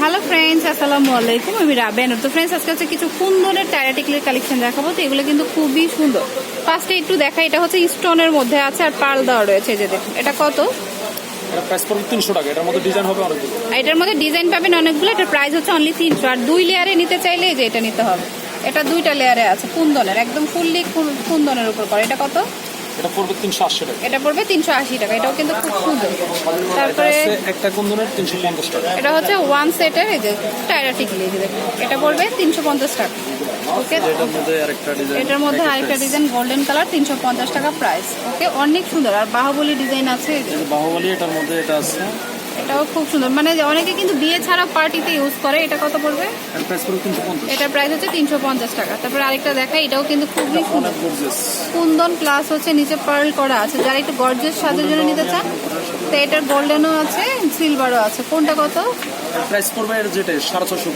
Hello friends আসসালামু আলাইকুম আমি রাবেন তো ফ্রেন্ডস আজকে হচ্ছে কিছু কুন্দনের টায়ারাটিকলের কালেকশন দেখাবো। তো এগুলো কিন্তু খুবই সুন্দর। ফার্স্টে একটু দেখা এটা হচ্ছে স্টোনের মধ্যে আছে আর পার্ল দেওয়া রয়েছে যে দেখুন। এটা কত? এটার মধ্যে ডিজাইন পাবেন অনেকগুলো। এটার প্রাইস হচ্ছে অনলি তিনশো। আর দুই লেয়ারে নিতে চাইলে যে এটা নিতে হবে। এটা দুইটা লেয়ারে আছে কুন্দনের। একদম ফুললি কুন্দনের উপর করে। এটা কত? এটা পড়বে তিনশো আশি টাকা। এটা পড়বে তিনশো আশি টাকা এটাও কিন্তু খুব সুন্দর। এটা তারপরে একটা কুন্দনের তিনশো পঞ্চাশ টাকা। এটা হচ্ছে ওয়ান সেটের এই যে যে দেখুন এটা পড়বে তিনশো পঞ্চাশ টাকা। ওকে এটার মধ্যে আরেকটা ডিজাইন এটার মধ্যে আরেকটা ডিজাইন গোল্ডেন কালার তিনশো পঞ্চাশ টাকা প্রাইস ওকে অনেক সুন্দর। আর বাহুবলী ডিজাইন আছে। এই যে। বাহুবলী এটার মধ্যে এটা আছে। এটাও খুব সুন্দর। মানে অনেকে কিন্তু বিয়ে ছাড়া পার্টিতে ইউজ করে এটা কত পড়বে? এটা প্রাইস হচ্ছে তিনশো পঞ্চাশ টাকা। তারপরে আরেকটা দেখাই এটাও কিন্তু খুবই সুন্দর কুন্দন প্লাস হচ্ছে নিচে পার্ল করা আছে। যারা একটু গর্জের সাজের জন্য নিতে চান তো এটার গোল্ডেনও আছে সিলভারও আছে। কোনটা কত? প্রাইস পড়বে এর যেটা সাড়ে ছশো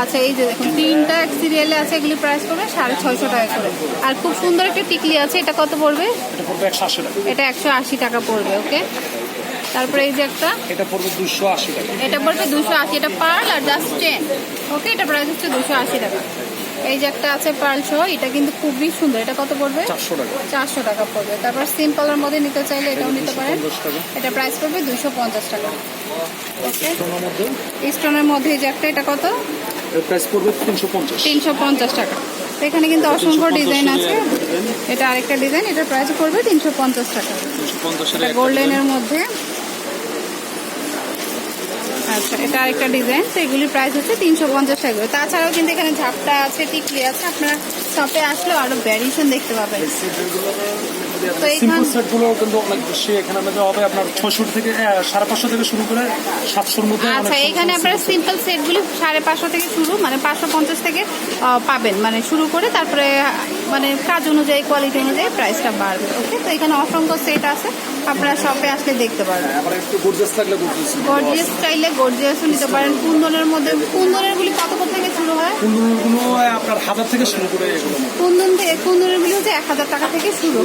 আচ্ছা এই যে দেখুন তিনটা সিরিয়ালে আছে এগুলি প্রাইস পড়বে সাড়ে ছয়শো টাকা করে। আর খুব সুন্দর একটা টিকলি আছে এটা কত পড়বে? এটা পড়বে একশো আশি টাকা। এটা একশো আশি টাকা পড়বে ওকে তারপরে এই যে একটা এটা পড়বে দুশো আশি টাকা। এটা পড়বে দুশো আশি এটা পার্ল আর জাস্ট চেন। ওকে এটা প্রাইস হচ্ছে দুশো আশি টাকা। এই যে একটা আছে পার্ল সহ এটা কিন্তু খুবই সুন্দর। এটা কত পড়বে? চারশো টাকা। চারশো টাকা পড়বে। তারপর সিম্পলের মধ্যে নিতে চাইলে এটাও নিতে পারেন। এটা প্রাইস পড়বে দুশো পঞ্চাশ টাকা। ওকে স্টোনের মধ্যে? এই যে একটা এটা কত? প্রাইস পড়বে তিনশো পঞ্চাশ। তিনশো পঞ্চাশ টাকা। এখানে কিন্তু অসংখ্য ডিজাইন আছে। এটা আরেকটা ডিজাইন এটার প্রাইস পড়বে তিনশো পঞ্চাশ টাকা। এটা গোল্ডেনের মধ্যে। আচ্ছা এটা আরেকটা ডিজাইন তো এগুলির প্রাইস হচ্ছে তিনশো পঞ্চাশ টাকা। তাছাড়াও কিন্তু এখানে ঝাপটা আছে, টিকলি আছে, আপনারা শপে আসলে আরও ভ্যারিয়েশন দেখতে পাবেন তো সিম্পল এখান কিন্তু অনেক বেশি এখানে আমাদের হবে আপনার ছশো থেকে সাড়ে পাঁচশো থেকে শুরু করে সাতশোর মধ্যে আচ্ছা এখানে আপনারা সিম্পল সেটগুলি সাড়ে পাঁচশো থেকে শুরু মানে পাঁচশো পঞ্চাশ থেকে পাবেন। মানে শুরু করে তারপরে মানে কাজ অনুযায়ী কোয়ালিটি অনুযায়ী প্রাইসটা বাড়বে ওকে তো এখানে অসংখ্য সেট আছে আপনারা শপে আসলে দেখতে পারবেন। গর্জিয়াস চাইলে গর্জিয়াসও নিতে পারেন। কুন্দনের মধ্যে কুন্দনের গুলি কত কত থেকে শুরু হয়? হাজার থেকে শুরু করে কুন্দন হচ্ছে এক হাজার টাকা থেকে শুরু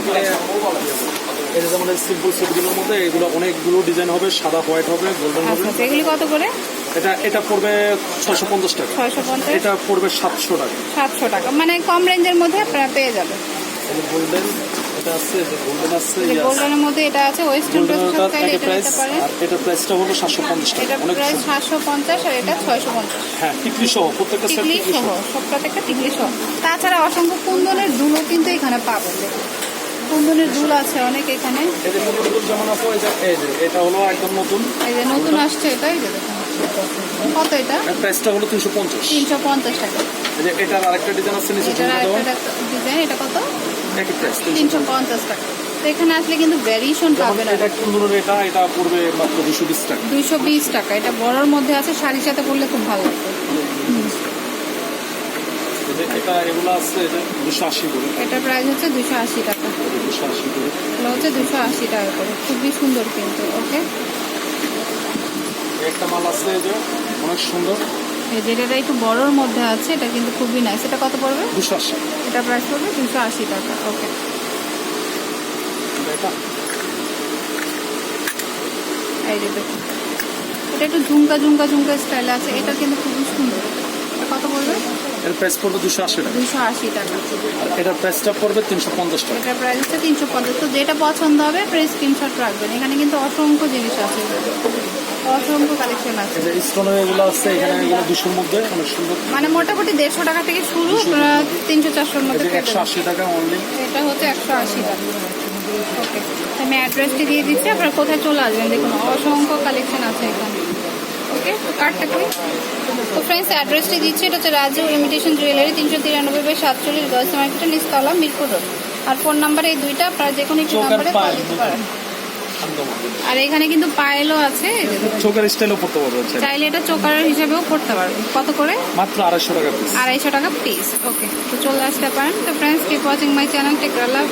এই যে যেমন সিম্পল সেটগুলোর মধ্যে এগুলো অনেকগুলো ডিজাইন হবে সাদা হোয়াইট হবে গোল্ডেন হবে। আচ্ছা আচ্ছা, এগুলি কত করে? এটা এটা পড়বে ছয়শো পঞ্চাশ টাকা। ছয়শো পঞ্চাশ? এটা পড়বে সাতশো টাকা। সাতশো টাকা। মানে কম রেঞ্জের মধ্যে আপনারা পেয়ে যাবেন। গোল্ডেন এটা আছে গোল্ডেন আছে গোল্ডেনের মধ্যে এটা আছে ওয়েস্টার্ন ড্রেস চাইলে এটা নিতে পারেন। এটা প্রাইসটা হলো সাতশো পঞ্চাশ টাকা এটা অনেক প্রাইস সুন্দর। সাতশো পঞ্চাশ আর এটা ছয়শো পঞ্চাশ। হ্যাঁ টিকলি সহ প্রত্যেকটা সেট টিকলি টিকলি সহ সহ সব টিকলি সহ তাছাড়া অসংখ্য কুন্দনের দুলও কিন্তু এখানে পাবেন কুন্দনের দুল আছে অনেক এখানে। এই যে নতুন যেমন আছে এই যে এটা হলো একদম নতুন। এই যে নতুন আসছে এটাই যে কত এটা? প্রাইসটা হলো তিনশো পঞ্চাশ। তিনশো পঞ্চাশ টাকা। এই যে এটার আরেকটা ডিজাইন আছে নিচে এটার আরেকটা ডিজাইন এটা কত? একই প্রাইস তিনশো পঞ্চাশ টাকা। তো এখানে আসলে কিন্তু ভ্যারিয়েশন পাবেন এটা কুন্দনের এটা এটা পড়বে মাত্র দুশো বিশ টাকা। দুইশো বিশ টাকা। এটা বড়র মধ্যে আছে শাড়ির সাথে পরলে খুব ভালো লাগবে। এটা এগুলো আছে এই দুশো আশি করে। এটার প্রাইস হচ্ছে দুশো আশি টাকা। দুশো আশি করে। এগুলো হচ্ছে দুশো আশি টাকা করে। খুবই সুন্দর কিন্তু ওকে একটা মাল আছে যে অনেক সুন্দর। যেটা একটু বড়র মধ্যে আছে এটা কিন্তু খুবই নাইস এটা কত পড়বে? দুশো আশি। এটা প্রাইস পড়বে দুশো আশি টাকা ওকে। এটা। এই যে দেখুন। এটা একটু ঝুমকা ঝুমকা ঝুমকা স্টাইল আছে এটা কিন্তু খুবই সুন্দর। এটা কত পড়বে? এর প্রাইস পড়বে দুশো আশি টাকা। দুশো আশি টাকা। এটার প্রাইসটা পড়বে তিনশো পঞ্চাশ টাকা। এটার প্রাইস হচ্ছে তিনশো পঞ্চাশ। তো যেটা পছন্দ হবে প্রাইস স্ক্রিনশট রাখবেন। এখানে কিন্তু অসংখ্য জিনিস আছে। অসংখ্য কালেকশন আছে। এই স্টোনের এগুলো আছে এখানে এগুলো দুশোর মধ্যে অনেক সুন্দর। মানে মোটামুটি দেড়শো টাকা থেকে শুরু তিনশো চারশোর মধ্যে একশো। আশি টাকা অনলি এটা হচ্ছে একশো আশি টাকা। ওকে আমি অ্যাড্রেসটি দিয়ে দিচ্ছি আপনারা কোথায় চলে আসবেন দেখুন অসংখ্য কালেকশন আছে এখানে। ওকে কার্ডটা করি। তো ফ্রেন্ডস অ্যাড্রেসটি দিচ্ছি। এটা হচ্ছে রাজু ইমিটেশন জুয়েলারি তিনশো তিরানব্বই বাই সাতচল্লিশ গার্লস মার্কেটের নিচতলা মিরপুর রোড আর ফোন নাম্বার এই দুইটা আপনারা যে কোনো একটি নাম্বারে কল দিতে পারেন। আর এখানে কিন্তু পায়েলও আছে। চোখের স্টাইলও পড়তে পারবে চাইলে। চাইলে এটা চোকারের হিসেবেও করতে পারবেন কত করে? মাত্র আড়াইশো টাকা পিস আড়াইশো টাকা পিস ওকে তো চলে আসতে পারেন। তো friends keep watching my channel take Allah